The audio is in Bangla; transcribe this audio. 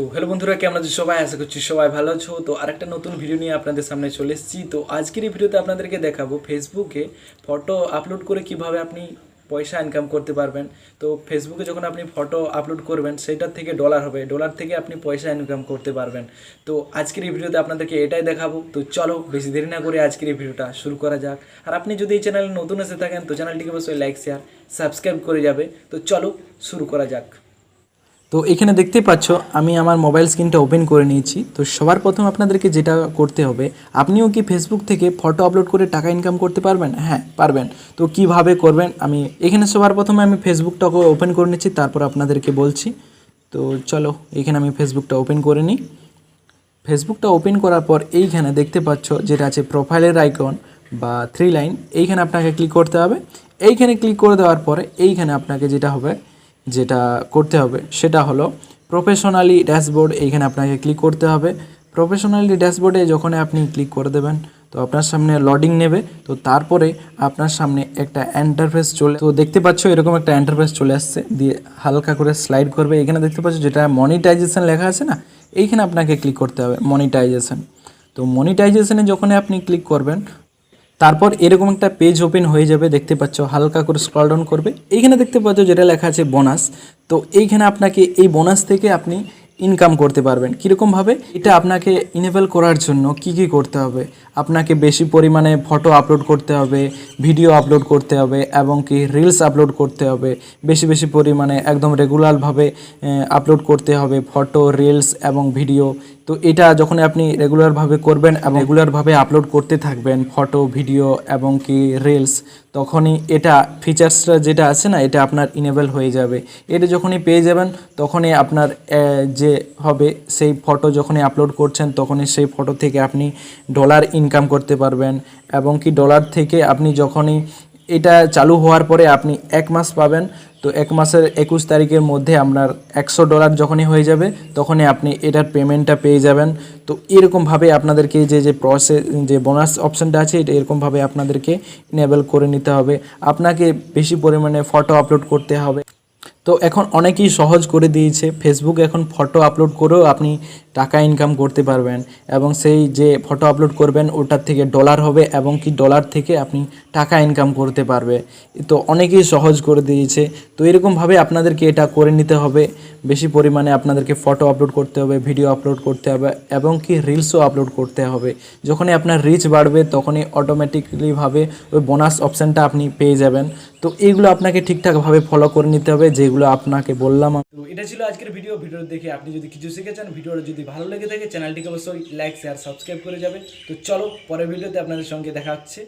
তো হ্যালো বন্ধুরা, কেমন আছো সবাই? আশা করছি সবাই ভালো আছো। তো আরেকটা নতুন ভিডিও নিয়ে আপনাদের সামনে চলে এসেছি। তো আজকের এই ভিডিওতে আপনাদেরকে দেখাবো ফেসবুকে ফটো আপলোড করে কীভাবে আপনি পয়সা ইনকাম করতে পারবেন। তো ফেসবুকে যখন আপনি ফটো আপলোড করবেন, সেটার থেকে ডলার হবে। ডলার থেকে আপনি পয়সা ইনকাম করতে পারবেন। তো আজকের এই ভিডিওতে আপনাদেরকে এটাই দেখাবো। তো চলো, বেশি দেরি না করে আজকের এই ভিডিওটা শুরু করা যাক। আর আপনি যদি এই চ্যানেলে নতুন এসে থাকেন, তো চ্যানেলটিকে অবশ্যই লাইক শেয়ার সাবস্ক্রাইব করে যাবে। তো চলো, শুরু করা যাক। তো এখানে দেখতেই পাচ্ছ, আমি আমার মোবাইল স্ক্রিনটা ওপেন করে নিয়েছি। তো সবার প্রথম আপনাদেরকে যেটা করতে হবে, আপনিও কি ফেসবুক থেকে ফটো আপলোড করে টাকা ইনকাম করতে পারবেন? হ্যাঁ পারবেন। তো কীভাবে করবেন? আমি এখানে সবার প্রথমে আমি ফেসবুকটাকে ওপেন করে নিচ্ছি, তারপর আপনাদেরকে বলছি। তো চলো, এখানে আমি ফেসবুকটা ওপেন করে নিই। ফেসবুকটা ওপেন করার পর এইখানে দেখতে পাচ্ছ যেটা আছে প্রোফাইলের আইকন বা থ্রি লাইন এইখানে আপনাকে ক্লিক করতে হবে। এইখানে ক্লিক করে দেওয়ার পরে এইখানে আপনাকে যেটা হবে যেটা করতে হবে সেটা হলো প্রফেশনালি ড্যাশবোর্ড এইখানে আপনাকে ক্লিক করতে হবে। প্রফেশনালি ড্যাশবোর্ডে যখন আপনি ক্লিক করে দেবেন, তো আপনার সামনে লডিং নেবে, তো তারপরে আপনার সামনে একটা এন্টারফেস চলে তো দেখতে পাচ্ছ এরকম একটা এন্টারফেস চলে আসছে, দিয়ে হালকা করে স্লাইড করবে। এখানে দেখতে পাচ্ছ যেটা মনিটাইজেশন লেখা আছে না, এইখানে আপনাকে ক্লিক করতে হবে মনিটাইজেশন তো মনিটাইজেশনে যখন আপনি ক্লিক করবেন তারপর এরকম একটা পেজ ওপেন হয়ে যাবে, দেখতে পাচ্ছ, হালকা করে স্ক্রল ডাউন করবে। এইখানে দেখতে পাচ্ছ, যেটা লেখা আছে বোনাস তো এইখানে আপনাকে এই বোনাস থেকে আপনি ইনকাম করতে পারবেন। কীরকমভাবে এটা আপনাকে ইনেবল করার জন্য কি কি করতে হবে? আপনাকে বেশি পরিমাণে ফটো আপলোড করতে হবে ভিডিও আপলোড করতে হবে, এবং কি রিলস আপলোড করতে হবে। বেশি বেশি পরিমাণে একদম রেগুলারভাবে আপলোড করতে হবে ফটো রিলস এবং ভিডিও তো এটা যখন আপনি রেগুলারভাবে করবেন এবং রেগুলারভাবে আপলোড করতে থাকবেন ফটো ভিডিও এবং কি রিলস তখনই এটা ফিচার্সটা যেটা আছে না, এটা আপনার ইনেবল হয়ে যাবে। এটা যখনই পেয়ে যাবেন, তখনই আপনার যে হবে সেই ফটো যখনই আপলোড করছেন, তখনই সেই ফটো থেকে আপনি ডলার ইনকাম করতে পারবেন এবং কি ডলার থেকে আপনি যখনই এটা চালু হওয়ার পরে আপনি এক মাস পাবেন। তো এক মাসের একুশ তারিখের মধ্যে আপনার একশো ডলার যখনই হয়ে যাবে, তখনই আপনি এটার পেমেন্টটা পেয়ে যাবেন। তো এরকমভাবে আপনাদেরকে যে যে প্রসেস যে বোনাস অপশানটা আছে, এটা এরকমভাবে আপনাদেরকে ইনেবল করে নিতে হবে। আপনাকে বেশি পরিমাণে ফটো আপলোড করতে হবে। তো এখন অনেকেই সহজ করে দিয়েছে। ফেসবুক এখন ফটো আপলোড করেও আপনি টাকা ইনকাম করতে পারবেন এবং সেই যে ফটো আপলোড করবেন, ওটার থেকে ডলার হবে এবং কি ডলার থেকে আপনি টাকা ইনকাম করতে পারবে। তো অনেকেই সহজ করে দিয়েছে। তো এরকমভাবে আপনাদেরকে এটা করে নিতে হবে। বেশি পরিমাণে আপনাদেরকে ফটো আপলোড করতে হবে ভিডিও আপলোড করতে হবে এবং কি রিলসও আপলোড করতে হবে। যখনই আপনার রিচ বাড়বে, তখনই অটোমেটিকলিভাবে ওই বোনাস অপশানটা আপনি পেয়ে যাবেন। তো এইগুলো আপনাকে ঠিকঠাকভাবে ফলো করে নিতে হবে, যেগুলো আপনাকে বললাম তো এটা ছিল আজকের ভিডিও ভিডিও দেখে আপনি যদি কিছু শিখেছেন, ভিডিওটা যদি ভালো লেগে থাকে, চ্যানেলটিকে অবশ্যই লাইক শেয়ার সাবস্ক্রাইব করে যাবে তো চলো, পরের ভিডিওতে আপনাদের সঙ্গে দেখা হচ্ছে।